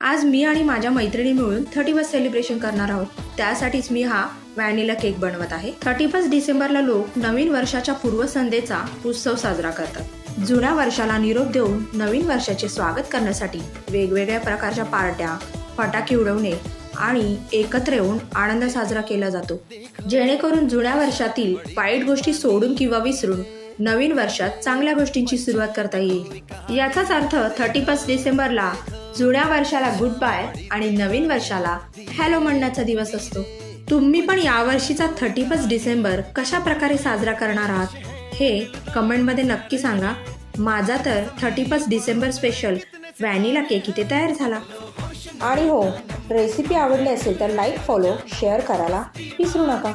आज मी आणि माझ्या मैत्रिणी मिळून थर्टी फर्स्ट सेलिब्रेशन करणार आहोत. त्यासाठीच मी हा व्हॅनिला केक बनवत आहे. थर्टी फर्स्ट डिसेंबरला लोक नवीन वर्षाच्या पूर्वसंध्येचा उत्सव साजरा करतात. जुन्या वर्षाला निरोप देऊन नवीन वर्षाचे स्वागत करण्यासाठी वेगवेगळ्या प्रकारच्या पार्ट्या फटाके उडवणे आणि एकत्र येऊन आनंद साजरा केला जातो. जेणेकरून जुन्या वर्षातील वाईट गोष्टी सोडून किंवा विसरून नवीन वर्षात चांगल्या गोष्टींची सुरुवात करता येईल. याचाच अर्थ थर्टी फर्स्ट डिसेंबरला जुन्या वर्षाला गुड बाय आणि नवीन वर्षाला हॅलो म्हणण्याचा दिवस असतो. तुम्ही पण यावर्षीचा थर्टी फर्स्ट डिसेंबर कशा प्रकारे साजरा करणार आहात हे कमेंटमध्ये नक्की सांगा. माझा तर thirty first December special vanilla cake इथे तयार झाला. आणि हो रेसिपी आवडली असेल तर लाईक फॉलो शेअर करायला विसरू नका.